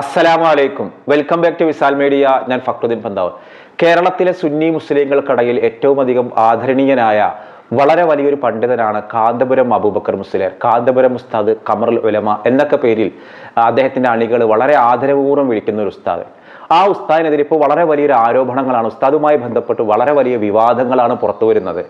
അസ്സലാമു അലൈക്കും welcome back to Visal media ഞാൻ ഫക്രുദ്ദീൻ പന്താവ് കേരളത്തിലെ സുന്നി മുസ്ലിങ്ങൾക്കിടയിൽ ഏറ്റവും അധികം ആദരണീയനായ വളരെ വലിയൊരു പണ്ഡിതനാണ് കാന്തപുരം അബൂബക്കർ മുസ്ലിയാർ. കാന്തപുരം ഉസ്താദ് കമറുൽ ഉലമ എന്നൊക്കെ പേരിൽ അദ്ദേഹത്തിന്റെ അണികൾ വളരെ ആദരപൂർവം വിളിക്കുന്ന ഒരു ഉസ്താദ്. ആ ഉസ്താദിനെതിരെ ഇപ്പോൾ വളരെ വലിയൊരു ആരോപണങ്ങളാണ് ഉസ്താദുമായി ബന്ധപ്പെട്ട് വളരെ വലിയ വിവാദങ്ങളാണ് പുറത്തു വരുന്നത്.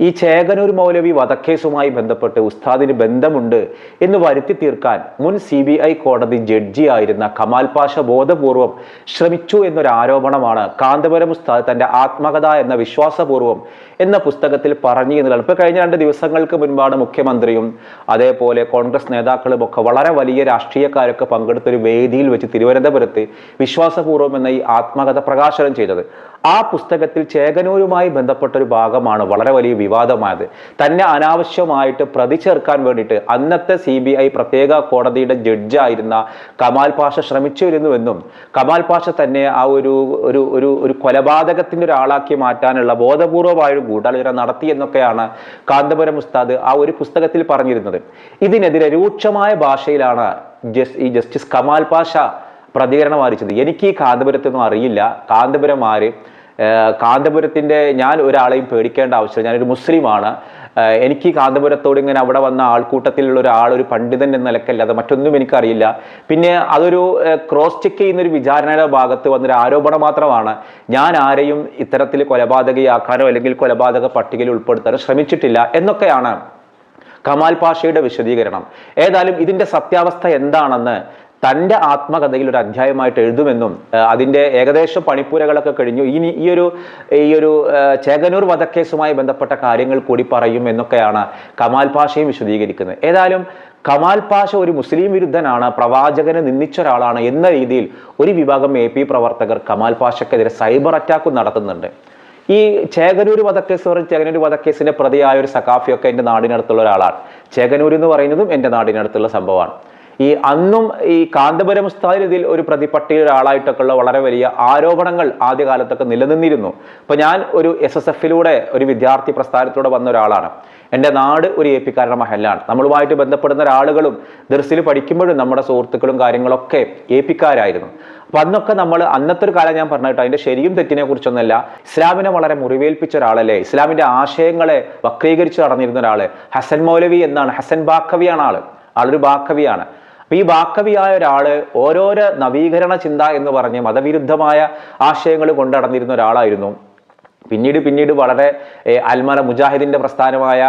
ഈ ചേകനൂർ മൗലവി വധക്കേസുമായി ബന്ധപ്പെട്ട് ഉസ്താദിന് ബന്ധമുണ്ട് എന്ന് വരുത്തി തീർക്കാൻ മുൻ സി ബി ഐ കോടതി ജഡ്ജിയായിരുന്ന കമാൽ പാഷ ബോധപൂർവം ശ്രമിച്ചു എന്നൊരു ആരോപണമാണ് കാന്തപുരം ഉസ്താദ് തന്റെ ആത്മകഥ എന്ന വിശ്വാസപൂർവം എന്ന പുസ്തകത്തിൽ പറഞ്ഞു എന്നുള്ളത് ഇപ്പൊ കഴിഞ്ഞ രണ്ട് ദിവസങ്ങൾക്ക് മുൻപാണ് മുഖ്യമന്ത്രിയും അതേപോലെ കോൺഗ്രസ് നേതാക്കളും ഒക്കെ വളരെ വലിയ രാഷ്ട്രീയക്കാരൊക്കെ പങ്കെടുത്ത ഒരു വേദിയിൽ വെച്ച് തിരുവനന്തപുരത്ത് വിശ്വാസപൂർവം എന്ന ഈ ആത്മകഥ പ്രകാശനം ചെയ്തത്. ആ പുസ്തകത്തിൽ ചേകനൂരുമായി ബന്ധപ്പെട്ട ഒരു ഭാഗമാണ് വളരെ വലിയ വിവാദമായത്. തന്നെ അനാവശ്യമായിട്ട് പ്രതി ചേർക്കാൻ വേണ്ടിയിട്ട് അന്നത്തെ സി ബി ഐ പ്രത്യേക കോടതിയുടെ ജഡ്ജായിരുന്ന കമാൽ പാഷ ശ്രമിച്ചിരുന്നുവെന്നും കമാൽ പാഷ തന്നെ ആ ഒരു ഒരു ഒരു ഒരു കൊലപാതകത്തിന്റെ ഒരാളാക്കി മാറ്റാനുള്ള ബോധപൂർവമായ ഒരു ഗൂഢാലോചന നടത്തി എന്നൊക്കെയാണ് കാന്തപുരം ഉസ്താദ് ആ ഒരു പുസ്തകത്തിൽ പറഞ്ഞിരുന്നത്. ഇതിനെതിരെ രൂക്ഷമായ ഭാഷയിലാണ് ജസ് ഈ ജസ്റ്റിസ് കമാൽ പാഷ പ്രതികരണം അറിയിച്ചത് എനിക്ക് ഈ കാന്തപുരത്തൊന്നും അറിയില്ല. കാന്തപുരം ആര് കാന്തപുരത്തിന്റെ ഞാൻ ഒരാളെയും പേടിക്കേണ്ട ആവശ്യമില്ല. ഞാനൊരു മുസ്ലിമാണ്. എനിക്ക് കാന്തപുരത്തോട് ഇങ്ങനെ അവിടെ വന്ന ആൾക്കൂട്ടത്തിലുള്ള ഒരാൾ ഒരു പണ്ഡിതൻ എന്ന നിലക്കല്ലാതെ മറ്റൊന്നും എനിക്കറിയില്ല. പിന്നെ അതൊരു ക്രോസ് ചെക്ക് ചെയ്യുന്ന ഒരു വിചാരണയുടെ ഭാഗത്ത് വന്നൊരു ആരോപണം മാത്രമാണ്. ഞാൻ ആരെയും ഇത്തരത്തിൽ കൊലപാതകയാക്കാനോ അല്ലെങ്കിൽ കൊലപാതക പട്ടികയിൽ ഉൾപ്പെടുത്താനോ ശ്രമിച്ചിട്ടില്ല എന്നൊക്കെയാണ് കമാൽ പാഷയുടെ വിശദീകരണം. ഏതായാലും ഇതിന്റെ സത്യാവസ്ഥ എന്താണെന്ന് തന്റെ ആത്മകഥയിൽ ഒരു അധ്യായമായിട്ട് എഴുതുമെന്നും അതിന്റെ ഏകദേശം പണിപ്പുരകളൊക്കെ കഴിഞ്ഞു. ഇനി ഈ ഒരു ഈ ഒരു ചേകനൂർ വധക്കേസുമായി ബന്ധപ്പെട്ട കാര്യങ്ങൾ കൂടി പറയും എന്നൊക്കെയാണ് കമാൽ പാഷയും വിശദീകരിക്കുന്നത്. ഏതായാലും കമാൽ പാഷ ഒരു മുസ്ലിം വിരുദ്ധനാണ് പ്രവാചകനെ നിന്ദിച്ച ഒരാളാണ് എന്ന രീതിയിൽ ഒരു വിഭാഗം എ പി പ്രവർത്തകർ കമാൽ പാഷക്കെതിരെ സൈബർ അറ്റാക്കും നടത്തുന്നുണ്ട്. ഈ ചേകനൂർ വധക്കേസ് പറഞ്ഞ ചേകനൂർ വധക്കേസിന്റെ പ്രതിയായ ഒരു സഖാഫിയൊക്കെ എന്റെ നാടിനടുത്തുള്ള ഒരാളാണ്. ചേകനൂർ എന്ന് പറയുന്നതും എന്റെ നാടിനടുത്തുള്ള സംഭവമാണ്. ഈ അന്നും ഈ കാന്തപുരം ഉസ്താദിന് ഒരു പ്രതിപട്ടിക ഒരാളായിട്ടൊക്കെ ഉള്ള വളരെ വലിയ ആരോപണങ്ങൾ ആദ്യകാലത്തൊക്കെ നിലനിന്നിരുന്നു. അപ്പൊ ഞാൻ ഒരു എസ് എസ് എഫിലൂടെ ഒരു വിദ്യാർത്ഥി പ്രസ്ഥാനത്തിലൂടെ വന്ന ഒരാളാണ്. എന്റെ നാട് ഒരു എ പിക്കാരുടെ മഹലാണ് നമ്മളുമായിട്ട് ബന്ധപ്പെടുന്ന ഒരാളുകളും ദർസിൽ പഠിക്കുമ്പോഴും നമ്മുടെ സുഹൃത്തുക്കളും കാര്യങ്ങളൊക്കെ എ പിക്കാരായിരുന്നു അപ്പൊ അന്നൊക്കെ നമ്മൾ അന്നത്തെ ഒരു കാലം ഞാൻ പറഞ്ഞിട്ട് അതിന്റെ ശരിയും തെറ്റിനെ കുറിച്ചൊന്നല്ല ഇസ്ലാമിനെ വളരെ മുറിവേൽപ്പിച്ച ഒരാളല്ലേ? ഇസ്ലാമിന്റെ ആശയങ്ങളെ വക്രീകരിച്ച് നടന്നിരുന്ന ഒരാൾ ഹസൻ മൗലവി എന്നാണ്. ഹസൻ ബാഖവിയാണ് ആൾ. ആളൊരു ബാക്കവിയാണ് അപ്പൊ ഈ വാക്കവിയായ ഒരാൾ ഓരോരോ നവീകരണ ചിന്ത എന്ന് പറഞ്ഞ് മതവിരുദ്ധമായ ആശയങ്ങൾ കൊണ്ടടന്നിരുന്ന ഒരാളായിരുന്നു പിന്നീട് പിന്നീട് വളരെ അൽമറ മുജാഹിദിന്റെ പ്രസ്ഥാനമായ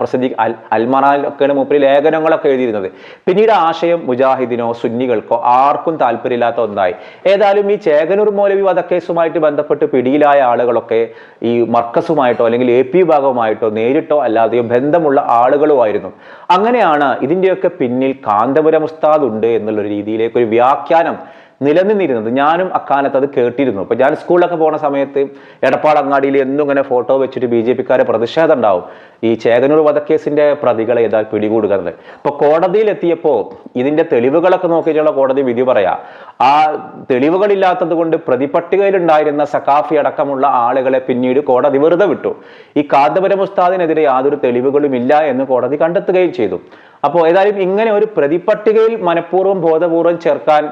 പ്രസിദ്ധി അൽ അൽമറയിലൊക്കെയാണ് മൂപ്പര് ലേഖനങ്ങളൊക്കെ എഴുതിയിരുന്നത്. പിന്നീട് ആശയം മുജാഹിദിനോ സുന്നികൾക്കോ ആർക്കും താല്പര്യമില്ലാത്ത ഒന്നായി. ഏതായാലും ഈ ചേകനൂർ മൗലവി വധക്കേസുമായിട്ട് ബന്ധപ്പെട്ട് പിടിയിലായ ആളുകളൊക്കെ ഈ മർക്കസുമായിട്ടോ അല്ലെങ്കിൽ എ പി വിഭാഗവുമായിട്ടോ നേരിട്ടോ അല്ലാതെയോ ബന്ധമുള്ള ആളുകളുമായിരുന്നു അങ്ങനെയാണ് ഇതിന്റെയൊക്കെ പിന്നിൽ കാന്തപുരം ഉസ്താദ് ഉണ്ട് എന്നുള്ള രീതിയിലേക്ക് ഒരു വ്യാഖ്യാനം നിലനിന്നിരുന്നത്. ഞാനും അക്കാലത്ത് അത് കേട്ടിരുന്നു. ഇപ്പൊ ഞാൻ സ്കൂളിലൊക്കെ പോണ സമയത്ത് എടപ്പാട് അങ്ങാടിയിൽ എന്നും ഇങ്ങനെ ഫോട്ടോ വെച്ചിട്ട് ബി ജെ പിക്കാരെ പ്രതിഷേധം ഉണ്ടാവും. ഈ ചേകനൂർ വധക്കേസിന്റെ പ്രതികളെ ഇതാ പിടികൂടുക എന്നുള്ളത് ഇപ്പൊ കോടതിയിൽ എത്തിയപ്പോ ഇതിന്റെ തെളിവുകളൊക്കെ നോക്കിയിട്ടുള്ള കോടതി വിധി പറയാ. ആ തെളിവുകളില്ലാത്തത് കൊണ്ട് പ്രതിപട്ടികയിൽ ഉണ്ടായിരുന്ന സഖാഫി അടക്കമുള്ള ആളുകളെ പിന്നീട് കോടതി വെറുതെ വിട്ടു. ഈ കാന്തപുരം ഉസ്താദിനെതിരെ യാതൊരു തെളിവുകളും ഇല്ല എന്ന് കോടതി കണ്ടെത്തുകയും ചെയ്തു. അപ്പോൾ ഏതായാലും ഇങ്ങനെ ഒരു പ്രതിപട്ടികയിൽ മനഃപൂർവം ബോധപൂർവം ചേർക്കാൻ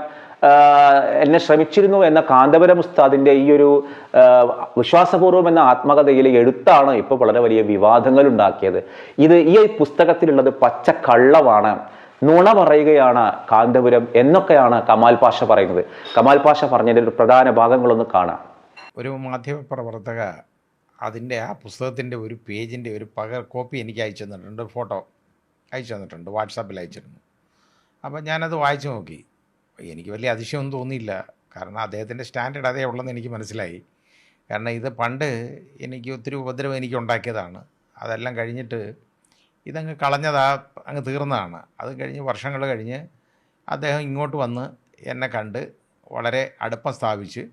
എന്നെ ശ്രമിച്ചിരുന്നു എന്ന കാന്തപുരം ഉസ്താദിന്റെ ഈ ഒരു വിശ്വാസപൂർവം വിശ്വാസപൂർവം എന്ന ആത്മകഥയിലെ എഴുത്താണ് ഇപ്പോൾ വളരെ വലിയ വിവാദങ്ങൾ ഉണ്ടാക്കിയത്. ഇത് ഈ പുസ്തകത്തിലുള്ളത് പച്ച കള്ളമാണ് നുണ പറയുകയാണ് കാന്തപുരം എന്നൊക്കെയാണ് കമാൽ പാഷ പറയുന്നത്. കമാൽ പാഷ പറഞ്ഞതിന്റെ ഒരു പ്രധാന ഭാഗങ്ങളൊന്ന് കാണാം. ഒരു മാധ്യമപ്രവർത്തക അതിന്റെ ആ പുസ്തകത്തിന്റെ ഒരു പേജിന്റെ ഒരു പകർ കോപ്പി എനിക്ക് അയച്ചു തന്നിട്ടുണ്ട്. ഫോട്ടോ അയച്ചു തന്നിട്ടുണ്ട്. വാട്സാപ്പിൽ അയച്ചിരുന്നു. അപ്പോൾ ഞാനത് വായിച്ചു നോക്കി. എനിക്ക് വലിയ അതിശയമൊന്നും തോന്നിയില്ല. കാരണം അദ്ദേഹത്തിന്റെ സ്റ്റാൻഡേർഡ് അതേ ഉള്ളെന്ന് എനിക്ക് മനസ്സിലായി. കാരണം ഇത് പണ്ട് എനിക്ക് ഒത്തിരി ഉപദ്രവം എനിക്ക് ഉണ്ടാക്കിയതാണ്. അതെല്ലാം കഴിഞ്ഞിട്ട് ഇതങ്ങ് കളഞ്ഞതാ അങ്ങ് തീർന്നതാണ്. അത് കഴിഞ്ഞ് വർഷങ്ങൾ കഴിഞ്ഞ് അദ്ദേഹം ഇങ്ങോട്ട് വന്ന് എന്നെ കണ്ട് വളരെ അടുപ്പം സ്ഥാപിച്ച്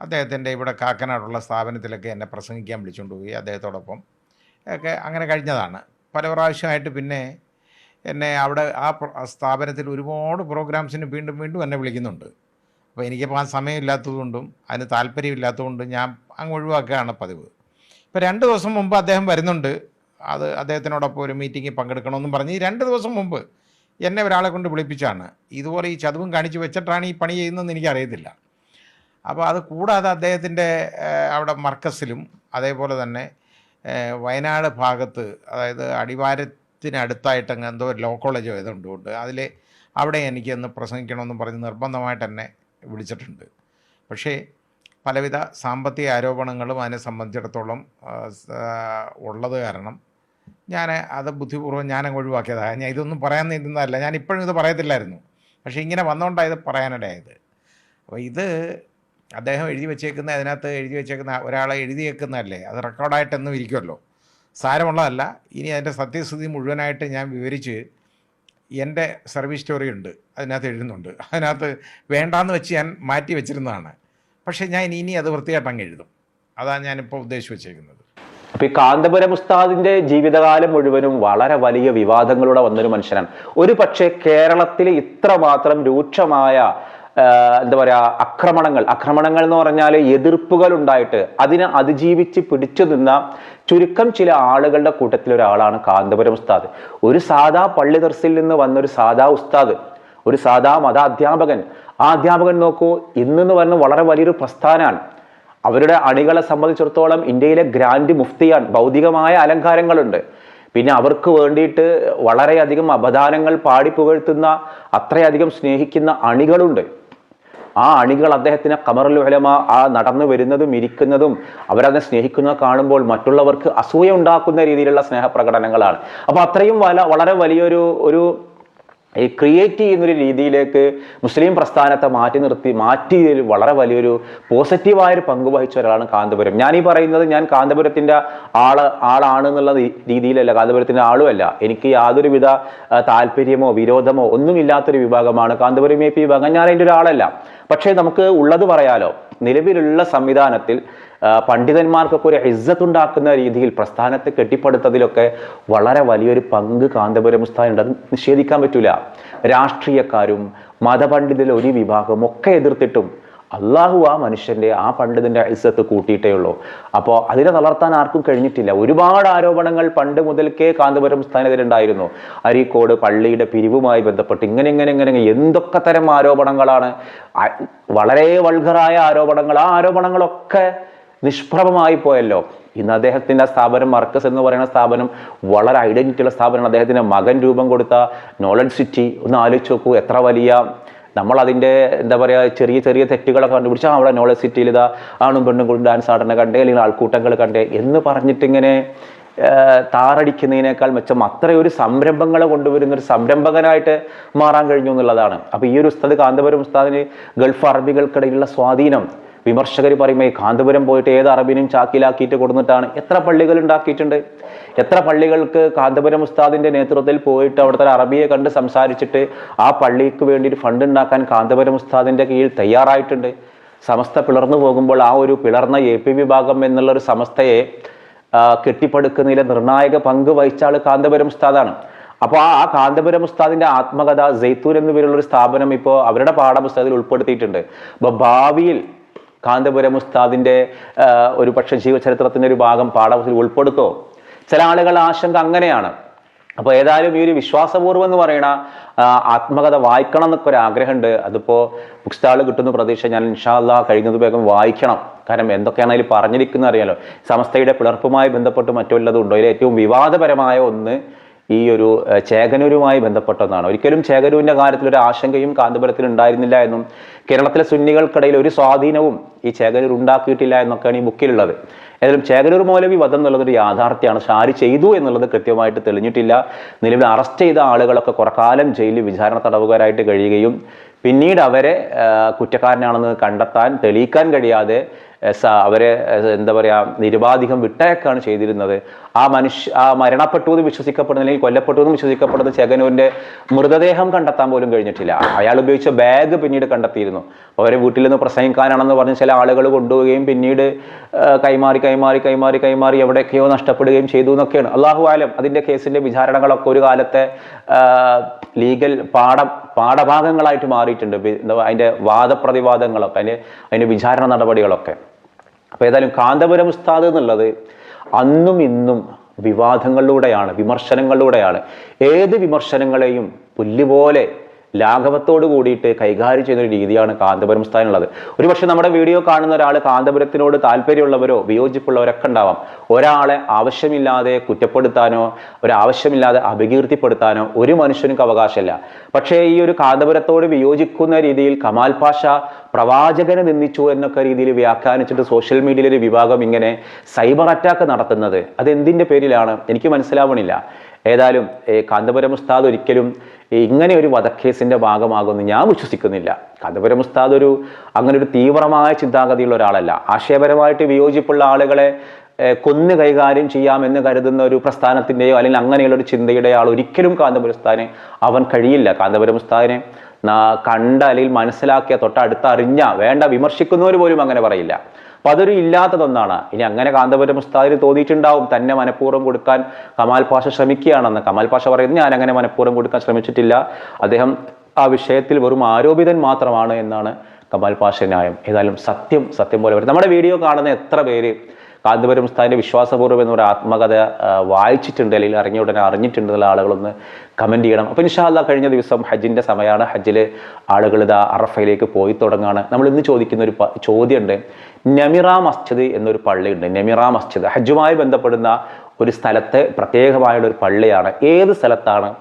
അദ്ദേഹത്തിന്റെ ഇവിടെ കാക്കനാടുള്ള സ്ഥാപനത്തിലൊക്കെ എന്നെ പ്രസംഗിക്കാൻ വിളിച്ചുകൊണ്ട് പോയി അദ്ദേഹത്തോടൊപ്പം. ഒക്കെ അങ്ങനെ കഴിഞ്ഞതാണ്. പല പ്രാവശ്യമായിട്ട് പിന്നെ എന്നെ അവിടെ ആ സ്ഥാപനത്തിൽ ഒരുപാട് പ്രോഗ്രാംസിന് വീണ്ടും വീണ്ടും എന്നെ വിളിക്കുന്നുണ്ട്. അപ്പോൾ എനിക്കിപ്പോൾ ആ സമയമില്ലാത്തതുകൊണ്ടും അതിന് താല്പര്യമില്ലാത്തതുകൊണ്ടും ഞാൻ അങ്ങ് ഒഴിവാക്കുകയാണ് പതിവ്. ഇപ്പോൾ രണ്ട് ദിവസം മുമ്പ് അദ്ദേഹം വരുന്നുണ്ട്. അത് അദ്ദേഹത്തിനോടൊപ്പം ഒരു മീറ്റിങ്ങിൽ പങ്കെടുക്കണമെന്നും പറഞ്ഞ് രണ്ട് ദിവസം മുമ്പ് എന്നെ ഒരാളെ കൊണ്ട് വിളിപ്പിച്ചാണ്. ഇതുപോലെ ഈ ചതുവും കാണിച്ച് വെച്ചിട്ടാണ് ഈ പണി ചെയ്യുന്നതെന്ന് എനിക്കറിയത്തില്ല. അപ്പോൾ അത് കൂടാതെ അദ്ദേഹത്തിന്റെ അവിടെ മർക്കസിലും അതേപോലെ തന്നെ വയനാട് ഭാഗത്ത് അതായത് അടിവാരത്തിനടുത്തായിട്ട് അങ്ങ് എന്തോ ലോ കോളേജോ ഏതുണ്ട് അതിൽ അവിടെ എനിക്കൊന്ന് പ്രസംഗിക്കണമെന്ന് പറഞ്ഞ് നിർബന്ധമായിട്ട് എന്നെ വിളിച്ചിട്ടുണ്ട്. പക്ഷേ പലവിധ സാമ്പത്തിക ആരോപണങ്ങളും അതിനെ സംബന്ധിച്ചിടത്തോളം ഉള്ളത് കാരണം ഞാൻ അത് ബുദ്ധിപൂർവം ഞാനങ്ങ് ഒഴിവാക്കിയതാണ് ഞാൻ ഇതൊന്നും പറയാൻ നിന്നതല്ല. ഞാൻ ഇപ്പോഴും ഇത് പറയത്തില്ലായിരുന്നു. പക്ഷേ ഇങ്ങനെ വന്നുകൊണ്ടായത് പറയാനിടയായത്. അപ്പോൾ ഇത് അദ്ദേഹം എഴുതി വെച്ചേക്കുന്ന അതിനകത്ത് എഴുതി വെച്ചേക്കുന്ന ഒരാളെ എഴുതി വെക്കുന്നതല്ലേ? അത് റെക്കോർഡായിട്ടൊന്നും ഇരിക്കുമല്ലോ സാരമുള്ളതല്ല. ഇനി അതിന്റെ സത്യസ്ഥിതി മുഴുവനായിട്ട് ഞാൻ വിവരിച്ച് എന്റെ സർവീസ് സ്റ്റോറി ഉണ്ട്. അതിനകത്ത് എഴുതുന്നുണ്ട്. അതിനകത്ത് വേണ്ടാന്ന് വെച്ച് ഞാൻ മാറ്റി വെച്ചിരുന്നതാണ്. പക്ഷേ ഞാൻ ഇനി ഇനി അത് വൃത്തിയായിട്ട് അങ്ങ് എഴുതും. അതാണ് ഞാനിപ്പോൾ ഉദ്ദേശിച്ച് വെച്ചേക്കുന്നത്. അപ്പോൾ ഈ കാന്തപുരം ഉസ്താദിന്റെ ജീവിതകാലം മുഴുവനും വളരെ വലിയ വിവാദങ്ങളുടെ വന്നൊരു മനുഷ്യനാണ്. ഒരു പക്ഷേ കേരളത്തിൽ ഇത്രമാത്രം രൂക്ഷമായ എന്താ പറയുക ആക്രമണങ്ങൾ ആക്രമണങ്ങൾ എന്ന് പറഞ്ഞാൽ എതിർപ്പുകൾ ഉണ്ടായിട്ട് അതിനെ അതിജീവിച്ച് പിടിച്ചു നിന്ന ചുരുക്കം ചില ആളുകളുടെ കൂട്ടത്തിൽ ഒരാളാണ് കാന്തപുരം ഉസ്താദ്. ഒരു സാധാ പള്ളി ദർസിൽ നിന്ന് വന്ന ഒരു സാധാ ഉസ്താദ് ഒരു സാധാ മത അധ്യാപകൻ ആ അധ്യാപകൻ നോക്കൂ ഇന്നെന്ന് പറഞ്ഞ വളരെ വലിയൊരു പ്രസ്ഥാനമാണ് അവരുടെ അണികളെ സംബന്ധിച്ചിടത്തോളം ഇന്ത്യയിലെ ഗ്രാൻഡ് മുഫ്തിയാണ് ഭൗതികമായ അലങ്കാരങ്ങളുണ്ട്. പിന്നെ അവർക്ക് വേണ്ടിയിട്ട് വളരെയധികം അപദാനങ്ങൾ പാടി പുകഴ്ത്തുന്ന അത്രയധികം സ്നേഹിക്കുന്ന അണികളുണ്ട്. ആ അണികൾ അദ്ദേഹത്തിന് കമറുൽ ഉലമ ആ നടന്നു വരുന്നതും ഇരിക്കുന്നതും അവരതിനെ സ്നേഹിക്കുന്നത് കാണുമ്പോൾ മറ്റുള്ളവർക്ക് അസൂയ ഉണ്ടാക്കുന്ന രീതിയിലുള്ള സ്നേഹപ്രകടനങ്ങളാണ്. അപ്പോൾ അത്രയും വളരെ വലിയൊരു ഒരു ഈ ക്രിയേറ്റ് ചെയ്യുന്നൊരു രീതിയിലേക്ക് മുസ്ലിം പ്രസ്ഥാനത്തെ മാറ്റി നിർത്തി മാറ്റിയതിൽ വളരെ വലിയൊരു പോസിറ്റീവായൊരു പങ്ക് വഹിച്ച ഒരാളാണ് കാന്തപുരം. ഞാൻ ഈ പറയുന്നത് ഞാൻ കാന്തപുരത്തിന്റെ ആൾ ആളാണ് എന്നുള്ള രീതിയിലല്ല കാന്തപുരത്തിന്റെ ആളുമല്ല. എനിക്ക് യാതൊരുവിധ താല്പര്യമോ വിരോധമോ ഒന്നുമില്ലാത്തൊരു വിഭാഗമാണ് കാന്തപുരം എ പി വിഭാഗം. ഞാൻ അതിന്റെ ഒരാളല്ല. പക്ഷേ നമുക്ക് ഉള്ളത് പറയാലോ. നിലവിലുള്ള സംവിധാനത്തിൽ പണ്ഡിതന്മാർക്കൊക്കെ ഒരു ഇജ്ജത്തുണ്ടാക്കുന്ന രീതിയിൽ പ്രസ്ഥാനത്തെ കെട്ടിപ്പടുത്തതിലൊക്കെ വളരെ വലിയൊരു പങ്ക് കാന്തപുരം ഉസ്താദിനുണ്ട് അത് നിഷേധിക്കാൻ പറ്റില്ല രാഷ്ട്രീയക്കാരും മതപണ്ഡിതരിൽ ഒരു വിഭാഗം ഒക്കെ എതിർത്തിട്ടും അള്ളാഹു ആ മനുഷ്യന്റെ ആ പണ്ഡിതന്റെ ഇസ്സത്ത് കൂട്ടിയിട്ടേ ഉള്ളൂ. അപ്പോൾ അതിനെ തളർത്താൻ ആർക്കും കഴിഞ്ഞിട്ടില്ല. ഒരുപാട് ആരോപണങ്ങൾ പണ്ട് മുതൽക്കേ കാന്തപുരം സ്ഥാനത്തിലുണ്ടായിരുന്നു. അരീക്കോട് പള്ളിയുടെ പിരിവുമായി ബന്ധപ്പെട്ട് ഇങ്ങനെ ഇങ്ങനെ ഇങ്ങനെ എന്തൊക്കെ തരം ആരോപണങ്ങളാണ്. വളരെ വൾഗറായ ആരോപണങ്ങൾ. ആ ആരോപണങ്ങളൊക്കെ നിഷ്പ്രഭമായി പോയല്ലോ. ഇന്ന് അദ്ദേഹത്തിന്റെ സ്ഥാപനം മർക്കസ് എന്ന് പറയുന്ന സ്ഥാപനം വളരെ ഐഡന്റിറ്റിയുള്ള സ്ഥാപനമാണ്. അദ്ദേഹത്തിന്റെ മകൻ രൂപം കൊടുത്ത നോളജ് സിറ്റി ഒന്ന് ആലോചിച്ച് നോക്കൂ എത്ര വലിയ നമ്മൾ അതിന്റെ എന്താ പറയുക ചെറിയ ചെറിയ തെറ്റുകളൊക്കെ കണ്ടുപിടിച്ച് അവിടെ നോളജ് സിറ്റിയിൽ ഇതാ ആണും പെണ്ണും ഡാൻസ് ആടനെ കണ്ടേ അല്ലെങ്കിൽ ആൾക്കൂട്ടങ്ങൾ കണ്ടേ എന്ന് പറഞ്ഞിട്ടിങ്ങനെ താറടിക്കുന്നതിനേക്കാൾ മെച്ചം അത്രയൊരു സംരംഭങ്ങൾ കൊണ്ടുവരുന്ന ഒരു സംരംഭകനായിട്ട് മാറാൻ കഴിഞ്ഞു എന്നുള്ളതാണ്. അപ്പോൾ ഈ ഒരു ഉസ്താദ് കാന്തപുരം ഉസ്താദിന് ഗൾഫ് അറബികൾക്കിടയിലുള്ള സ്വാധീനം വിമർശകർ പറയുമ്പോൾ ഈ കാന്തപുരം പോയിട്ട് ഏത് അറബിനും ചാക്കിലാക്കിയിട്ട് കൊടുത്തിട്ടാണ് എത്ര പള്ളികൾ ഉണ്ടാക്കിയിട്ടുണ്ട്? എത്ര പള്ളികൾക്ക് കാന്തപുരം ഉസ്താദിന്റെ നേതൃത്വത്തിൽ പോയിട്ട് അവിടുത്തെ അറബിയെ കണ്ട് സംസാരിച്ചിട്ട് ആ പള്ളിക്ക് വേണ്ടിയിട്ട് ഫണ്ട് ഉണ്ടാക്കാൻ കാന്തപുരം ഉസ്താദിന്റെ കീഴിൽ തയ്യാറായിട്ടുണ്ട്. സമസ്ത പിളർന്നു പോകുമ്പോൾ ആ ഒരു പിളർന്ന എ പി വിഭാഗം എന്നുള്ള ഒരു സമസ്തയെ കെട്ടിപ്പടുക്കുന്നതിലെ നിർണായക പങ്ക് വഹിച്ച ആൾ കാന്തപുരം ഉസ്താദാണ്. അപ്പോൾ ആ കാന്തപുരം ഉസ്താദിന്റെ ആത്മകഥ ജെയ്ത്തൂൻ എന്നു പേരുള്ളൊരു സ്ഥാപനം ഇപ്പോൾ അവരുടെ പാഠപുസ്തകത്തിൽ ഉൾപ്പെടുത്തിയിട്ടുണ്ട്. അപ്പോൾ ഭാവിയിൽ കാന്തപുരം ഉസ്താദിന്റെ ഒരു പക്ഷേ ജീവചരിത്രത്തിന്റെ ഒരു ഭാഗം പാഠപുസ്തകത്തിൽ ഉൾപ്പെടുത്തോ? ചില ആളുകൾ ആശങ്ക അങ്ങനെയാണ്. അപ്പോൾ ഏതായാലും ഈ ഒരു വിശ്വാസപൂർവം എന്ന് പറയണ ആ, ആത്മകഥ വായിക്കണം എന്നൊക്കെ ഒരു ആഗ്രഹമുണ്ട്. അതിപ്പോൾ ബുക്ക് സ്റ്റാൾ കിട്ടുന്ന പ്രതീക്ഷ ഞാൻ ഇൻഷാല്ല കഴിയുന്നത് വേഗം വായിക്കണം. കാരണം എന്തൊക്കെയാണ് അതിൽ പറഞ്ഞിരിക്കുന്നത് അറിയാലോ. സമസ്തയുടെ പിളർപ്പുമായി ബന്ധപ്പെട്ട് മറ്റു വല്ലതും ഉണ്ടോ ഇതിൽ ഏറ്റവും വിവാദപരമായ ഒന്ന് ഈ ഒരു ചേകനൂരുമായി ബന്ധപ്പെട്ട ഒന്നാണ്. ഒരിക്കലും ചേകനൂരിന്റെ കാര്യത്തിൽ ഒരു ആശങ്കയും കാന്തപുരത്തിൽ ഉണ്ടായിരുന്നില്ല എന്നും കേരളത്തിലെ സുന്നികൾക്കിടയിൽ ഒരു സ്വാധീനവും ഈ ചേകനൂർ ഉണ്ടാക്കിയിട്ടില്ല എന്നൊക്കെയാണ് ഈ ബുക്കിലുള്ളത്. ഏതായാലും ചേകനൂർ മൗലവി വധം എന്നുള്ളത് ഒരു യാഥാർത്ഥ്യമാണ്. ഷാരി ചെയ്തു എന്നുള്ളത് കൃത്യമായിട്ട് തെളിഞ്ഞിട്ടില്ല. നിലവിൽ അറസ്റ്റ് ചെയ്ത ആളുകളൊക്കെ കുറക്കാലം ജയിലിൽ വിചാരണ തടവുകാരായിട്ട് കഴിയുകയും പിന്നീട് അവരെ കുറ്റക്കാരനാണെന്ന് കണ്ടെത്താൻ തെളിയിക്കാൻ കഴിയാതെ അവരെ എന്താ പറയുക നിരുപാധികം വിട്ടയക്കാണ് ചെയ്തിരുന്നത്. ആ മനുഷ്യ ആ മരണപ്പെട്ടു എന്ന് വിശ്വസിക്കപ്പെടുന്ന അല്ലെങ്കിൽ കൊല്ലപ്പെട്ടു എന്ന് വിശ്വസിക്കപ്പെടുന്ന ചെകനൂരിന്റെ മൃതദേഹം കണ്ടെത്താൻ പോലും കഴിഞ്ഞിട്ടില്ല. അയാൾ ഉപയോഗിച്ച ബാഗ് പിന്നീട് കണ്ടെത്തിയിരുന്നു. അവരെ വീട്ടിൽ നിന്ന് പ്രസംഗിക്കാനാണെന്ന് പറഞ്ഞ് ചില ആളുകൾ കൊണ്ടുപോവുകയും പിന്നീട് കൈമാറി കൈമാറി കൈമാറി കൈമാറി എവിടെയൊക്കെയോ നഷ്ടപ്പെടുകയും ചെയ്തു എന്നൊക്കെയാണ്. അള്ളാഹു ആലം. അതിന്റെ കേസിന്റെ വിചാരണകളൊക്കെ ഒരു കാലത്തെ ലീഗൽ പാഠ പാഠഭാഗങ്ങളായിട്ട് മാറിയിട്ടുണ്ട്. അതിന്റെ വാദപ്രതിവാദങ്ങളൊക്കെ അതിന്റെ അതിന്റെ വിചാരണ നടപടികളൊക്കെ. അപ്പൊ ഏതായാലും കാന്തപുരം ഉസ്താദ് എന്നുള്ളത് അന്നും ഇന്നും വിവാദങ്ങളിലൂടെയാണ് വിമർശനങ്ങളിലൂടെയാണ്. ഏത് വിമർശനങ്ങളെയും പുല്ലുപോലെ ലാഘവത്തോട് കൂടിയിട്ട് കൈകാര്യം ചെയ്യുന്ന ഒരു രീതിയാണ് കാന്തപുരം സ്ഥാനുള്ളത് ഒരുപക്ഷെ നമ്മുടെ വീഡിയോ കാണുന്ന ഒരാൾ കാന്തപുരത്തിനോട് താല്പര്യമുള്ളവരോ വിയോജിപ്പുള്ളവരൊക്കെ ഉണ്ടാവാം. ഒരാളെ ആവശ്യമില്ലാതെ കുറ്റപ്പെടുത്താനോ ഒരാവശ്യമില്ലാതെ അപകീർത്തിപ്പെടുത്താനോ ഒരു മനുഷ്യനും അവകാശമില്ല. പക്ഷേ ഈ ഒരു കാന്തപുരത്തോട് വിയോജിക്കുന്ന രീതിയിൽ കമാൽ പാഷ പ്രവാചകനെ നിന്ദിച്ചു എന്നൊക്കെ രീതിയിൽ വ്യാഖ്യാനിച്ചിട്ട് സോഷ്യൽ മീഡിയയിൽ ഒരു വിഭാഗം ഇങ്ങനെ സൈബർ അറ്റാക്ക് നടത്തുന്നത് അത് എന്തിന്റെ പേരിലാണ്? എനിക്ക് മനസ്സിലാവണില്ല. ഏതായാലും കാന്തപുരം ഉസ്താദ് ഒരിക്കലും ഇങ്ങനെ ഒരു വധക്കേസിന്റെ ഭാഗമാകുമെന്ന് ഞാൻ വിശ്വസിക്കുന്നില്ല. കഥപുരം ഉസ്താദ് ഒരു അങ്ങനെ ഒരു തീവ്രമായ ചിന്താഗതിയുള്ള ഒരാളല്ല. ആശയപരമായിട്ട് വിയോജിപ്പുള്ള ആളുകളെ കൊന്ന് കൈകാര്യം ചെയ്യാമെന്ന് കരുതുന്ന ഒരു പ്രസ്ഥാനത്തിന്റെയോ അല്ലെങ്കിൽ അങ്ങനെയുള്ള ഒരു ചിന്തയുടെ ആൾ ഒരിക്കലും ഉസ്താദിനെ അവൻ കഴിയില്ല. കാന്തപുരം ഉസ്താദിനെ കണ്ട അല്ലെങ്കിൽ മനസ്സിലാക്കിയ തൊട്ടടുത്ത് അറിഞ്ഞ വേണ്ട വിമർശിക്കുന്നവർ പോലും അങ്ങനെ പറയില്ല. അപ്പൊ അതൊരു ഇല്ലാത്തതൊന്നാണ്. ഇനി അങ്ങനെ കാന്തപുരം ഉസ്താദിന് തോന്നിയിട്ടുണ്ടാവും. തന്നെ മനഃപൂർവം കൊടുക്കാൻ കമാൽ പാഷ ശ്രമിക്കുകയാണെന്ന്. കമാൽ പാഷ പറയുന്നത് ഞാൻ അങ്ങനെ മനഃപൂർവം കൊടുക്കാൻ ശ്രമിച്ചിട്ടില്ല. അദ്ദേഹം ആ വിഷയത്തിൽ വെറും ആരോപിതൻ മാത്രമാണ് എന്നാണ് കമാൽ പാഷ ന്യായം. ഏതായാലും സത്യം സത്യം പോലെ വരും നമ്മുടെ വീഡിയോ കാണുന്ന എത്ര പേര് കാന്തപുരം സ്ഥാനിന്റെ വിശ്വാസപൂർവം എന്നൊരു ആത്മകഥ വായിച്ചിട്ടുണ്ട് അല്ലെങ്കിൽ അറിഞ്ഞ ഉടനെ അറിഞ്ഞിട്ടുണ്ടെന്നുള്ള ആളുകളൊന്ന് കമന്റ് ചെയ്യണം. അപ്പോൾ ഇൻഷാല്ല കഴിഞ്ഞ ദിവസം ഹജ്ജിന്റെ സമയമാണ്. ഹജ്ജിൽ ആളുകൾ ഇതാ അറഫയിലേക്ക് പോയി തുടങ്ങുകയാണ് നമ്മൾ ഇന്ന് ചോദിക്കുന്ന ഒരു ചോദ്യമുണ്ട്. നമിറ മസ്ജിദ് എന്നൊരു പള്ളിയുണ്ട്. നമിറ മസ്ജിദ്. ഹജ്ജുമായി ബന്ധപ്പെടുന്ന ഒരു സ്ഥലത്തെ പ്രത്യേകമായുള്ള ഒരു പള്ളിയാണ്. ഏത് സ്ഥലത്താണ്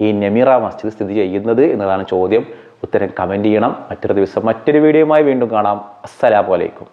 ഈ നമിറ മസ്ജിദ് സ്ഥിതി ചെയ്യുന്നത് എന്നതാണ് ചോദ്യം. ഉത്തരം കമന്റ് ചെയ്യണം. മറ്റൊരു ദിവസം മറ്റൊരു വീഡിയോയുമായി വീണ്ടും കാണാം. അസ്സലാമു അലൈക്കും.